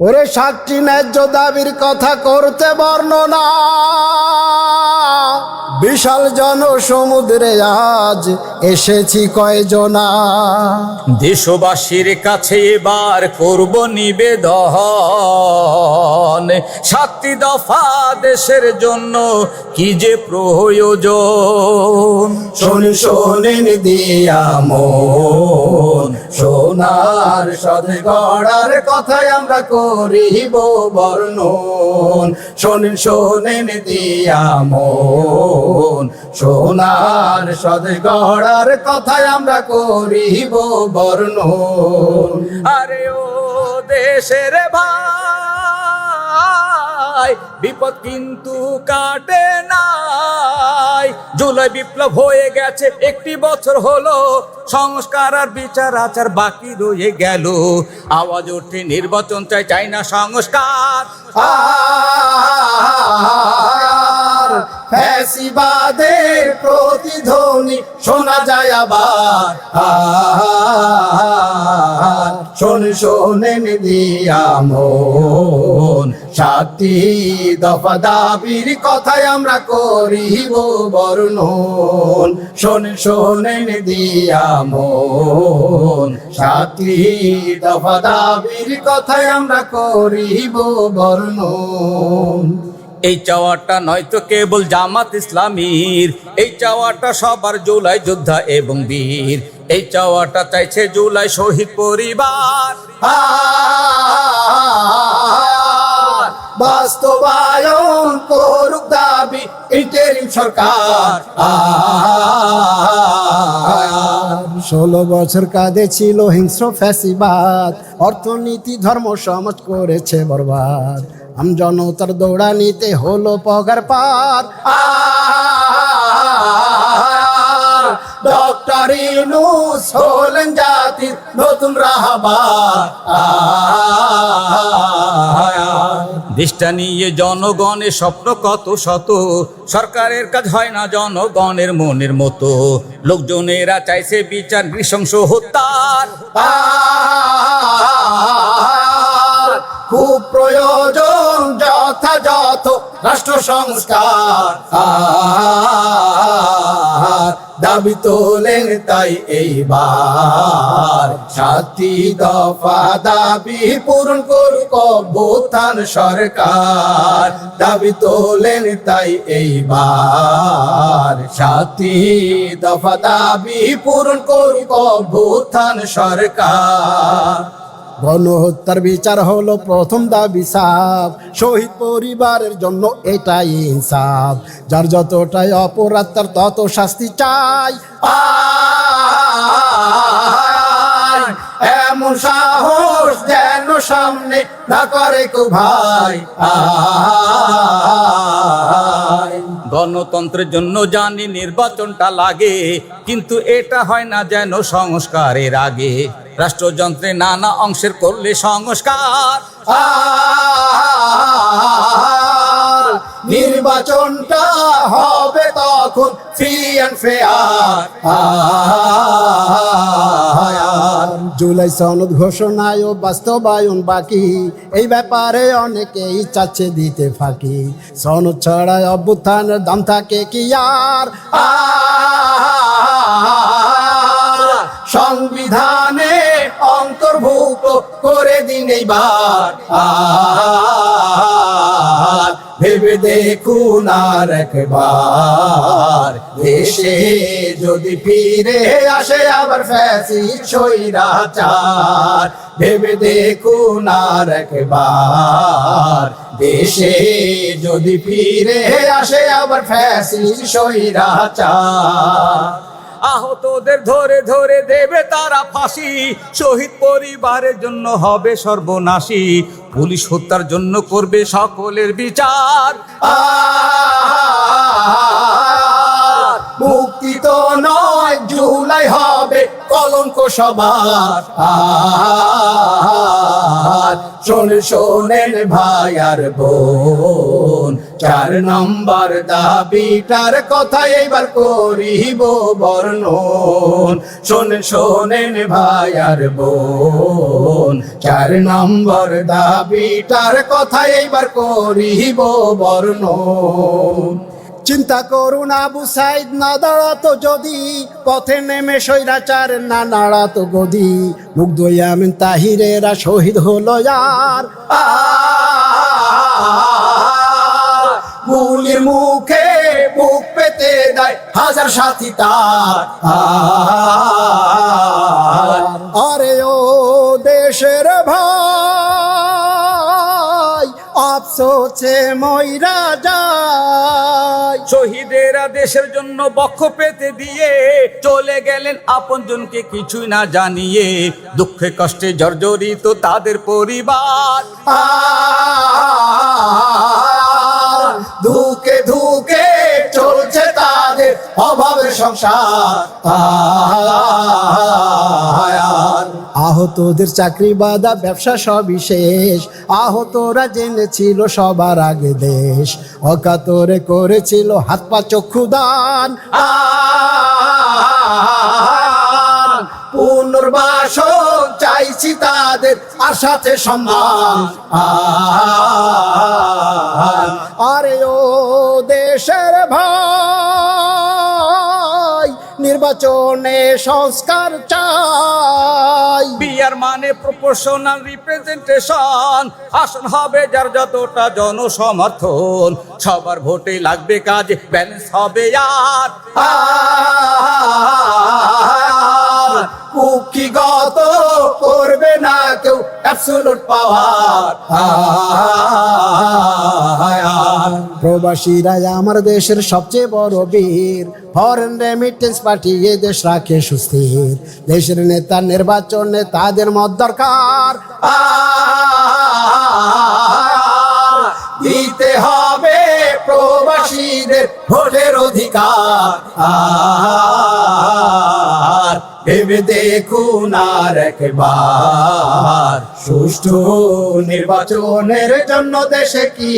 ওরে সাতটি ন্যায্য দাবির কথা করতে বর্ণনা। বিশাল জনসমুদ্রে আজ এসেছি কয়জনা। দেশবাসীর কাছে এবার করব নিবেদন। সাতটি দফা দেশের জন্য কি যে প্রয়োজন? শোন শোনেন দিয়া মন। সোনার সাথে গড়ার কথাই আমরা করিব বর্ণন। শোনেন শোনেন দিয়া মন। সোনার সাথে গড়ার কথাই আমরা করিব বর্ণন। আরে ও দেশের ভাই, বিপদ কিন্তু কাটে নাই। জুলাই বিপ্লব হয়ে গেছে, একটি বছর হলো, সংস্কার আর বিচার আচার বাকি রয়ে গেল। আওয়াজ ওঠে, নির্বাচন চাই চাই না সংস্কার। ফ্যাসিবাদের প্রতিধ্বনি শোনা যায় আবার। শোন শোনেন দিয়া মন। সাতটি দফা দাবির কথাই আমরা করিব বর্ণন। শোন শোনেন দিয়া মন। সাতটি দফা দাবির কথাই আমরা করিব বর্ণন। এই চাওয়াটা নয়তো কেবল জামাত ইসলামীর। এই চাওয়াটা সবার জুলাই যোদ্ধা এবং বীর। এই চাওয়াটা চাইছে জুলাই শহীদ পরিবার। বাস্তবায়ন করুক দাবি ইন্টারিম সরকার। ষোলো বছর কাঁধে ছিল হিংস্র ফ্যাসিবাদ। অর্থনীতি, ধর্ম, সমাজ করেছে বরবাদ। জনতার দৌড়ানিতে হলো পগার পার। ডক্টর ইউনুস হলেন জাতির নতুন রাহবার দেশটা নিয়ে জনগণের স্বপ্ন কত শত সরকারের কাজ হয় না জনগণের মনের মতো লোকজনেরা চাইছে বিচার নৃশংস হত্যার খুব প্রয়োজন রাষ্ট্র সংস্কার দাবি তোলেন তাই এইবার সাতটি দফা দাবি পূরণ করুক অভ্যুত্থান সরকার দাবি তোলেন তাই এইবার সাতটি দফা দাবি পূরণ করুক অভ্যুত্থান সরকার গণহত্যার বিচার হলো প্রথম দাবি সাফ শহীদ পরিবারের জন্য এটাই ইনসাফ। যার যতটাই অপরাধ, তার তত শাস্তি চাই। এমন সাহস যেন সামনে না করে কো ভাই। আয়। গণতন্ত্রের জন্য জানি নির্বাচনটা লাগে কিন্তু এটা হয় না যেন সংস্কারের আগে রাষ্ট্রযন্ত্রে নানা অংশের করলে সংস্কার নির্বাচনটা হবে তখন ফ্রি অ্যান্ড ফেয়ার জুলাই সনদ ঘোষণায় ও বাস্তবায়ন বাকি। এই ব্যাপারে অনেকেই চাচ্ছে দিতে ফাঁকি। সনদ ছড়ায় অভ্যুত্থানের দাম থাকে কি আর? সংবিধানে অন্তর্ভুক্ত করে দিন এইবার। ভেবে দেখুন আর একবার। দেশে যদি ফিরে আসে আবার ফ্যাসি সৈরাচার ভেবে দেখুন আর একবার। দেশে যদি ফিরে আসে আবার ফ্যাসি সৈরাচার আহতদের ধরে ধরে দেবে তারা ফাঁসি। শহীদ পরিবারের জন্য হবে সর্বনাশী। পুলিশ হত্যার জন্য করবে সকলের বিচার। মুক্তি তো নয়, জুলাই হবে কলঙ্ক সবার। আর শোনেন ভাই আর বোন, চার নম্বর দাবিটার কথা এবার করিব বর্ণন। শোন, শোনেন ভাই আর বোন, চার নম্বর দাবিটার কথা এবার করিব বর্ণন। চিন্তা করুন আবু সাইদ, না দাঁড়াতো যদি। পথে নেমে সৈরাচার না নাড়াতো গদি। মুগ্ধ ইয়ামিন তাহিরেরা শহীদ হলো গুলির মুখে বুক পেতে দেয় হাজার সাথী তার। আরে ও দেশের ভাই, আফসোসে ময়রা যায়। শহীদেরা দেশের জন্য বক্ষ পেতে দিয়ে চলে গেলেন আপনজনকে কিছুই না জানিয়ে। দুঃখে কষ্টে জর্জরিত তাদের পরিবার। অভাবের সংসার আহতদের চাকরি বাদা ব্যবসা সবই শেষ। আহতরা জেনেছিল সবার আগে দেশ। অকাতরে করেছিল হাত পা চক্ষু দান পুনর্বাসন চাইছি তাদের আর সাথে সম্মান। আর আরে ও দেশের ভাই। নির্বাচনে সংস্কার চাই। বিয়ার মানে প্রপোর্শনাল রিপ্রেজেন্টেশন আসন হবে যার যতটা জনসমর্থন। সবার ভোটে লাগবে কাজ ব্যালেন্স হবে আর। আর অ্যাবসলুট পাওয়ার প্রবাসীরা আমার দেশের সবচেয়ে বড় বীর। ফরেন রেমিটেন্স পাঠিয়ে দেশ রাখে সুস্থির। দেশের নেতা নির্বাচনে তাদের মত দরকার। দিতে হবে প্রবাসীদের ভোটের অধিকার। ভেবে দেখুন আর একবার। সুষ্ঠু নির্বাচনের জন্য দেশে কি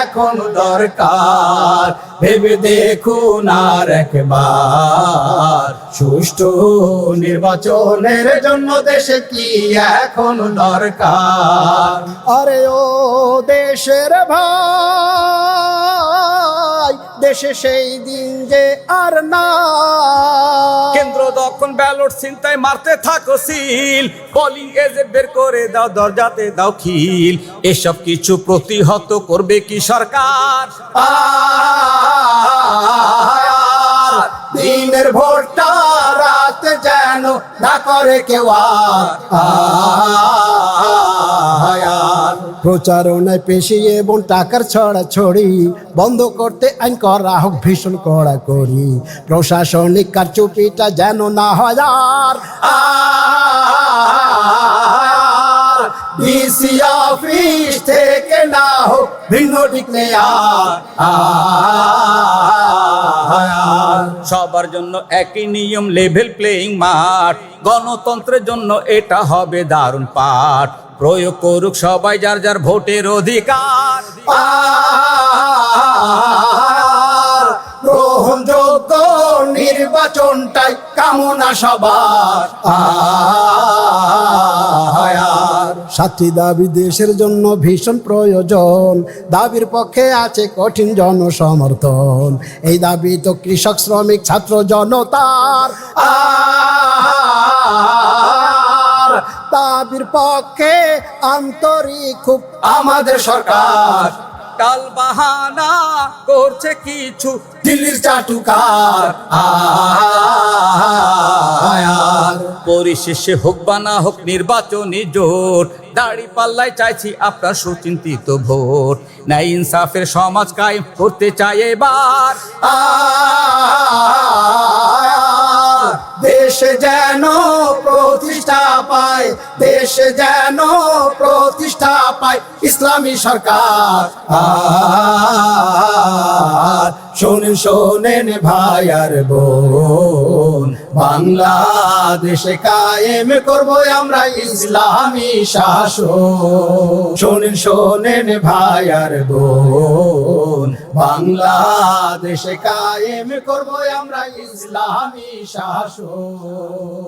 এখন দরকার? ভেবে দেখুন আর একবার। সুষ্ঠু নির্বাচনের জন্য দেশে কি এখন দরকার? আরে ও দেশের ভাই দেশে সেই দিন যে আর না। কেন্দ্র তখন ব্যালট চিন্তায় মারতে থাকো সিল। পলিং এজেন্ট বের করে দাও দরজাতে দাও খিল। এসব কিছু প্রতিহত করবে কি সরকার? দিনের ভোটটা রাত যেন না করে কেউ। আর প্রচারণায় পেশি এবং টাকার ছড়া ছড়ি বন্ধ করতে আইন করা হোক, ভীষণ কড়া করি প্রশাসনিক কারচুপিটা যেন না হয় আর ডিসি অফিস থেকে না হোক, ভিন্ন ডিক্লেয়ার সবার জন্য একই নিয়ম লেভেল প্লেইং মাঠ। গণতন্ত্রের জন্য এটা হবে দারুণ পাঠ। প্রয়োগ করুক সবাই যার যার ভোটের অধিকার। গ্রহণযোগ্য নির্বাচনটাই কামনা সবার। সাতটি দাবি দেশের জন্য ভীষণ প্রয়োজন। দাবির পক্ষে আছে কঠিন জনসমর্থন। এই দাবি তো কৃষক, শ্রমিক, ছাত্র, জনতার। আর দাবির পক্ষে আন্তরিক খুব আমাদের সরকার। কাল বাহানা করছে কিছু। দিল্লির চাটুকার। পরিশেষে হোক বা না হোক নির্বাচনী জোট দাড়ি পাল্লায় চাইছি আপনার সুচিন্তিত ভোট। ন্যায় ইনসাফের সমাজ কায়েম করতে চাই এবার। দেশ যেন প্রতিষ্ঠা পায় দেশ যেন প্রতিষ্ঠা পায় ইসলামী সরকার। আর শোনেন আর বোন, বাংলাদেশে কায়েম করব আমরা ইসলামী শাসন। শোনেন শোনেন ভাই আর বোন, বাংলাদেশে কায়েম করব আমরা ইসলামী শাসন।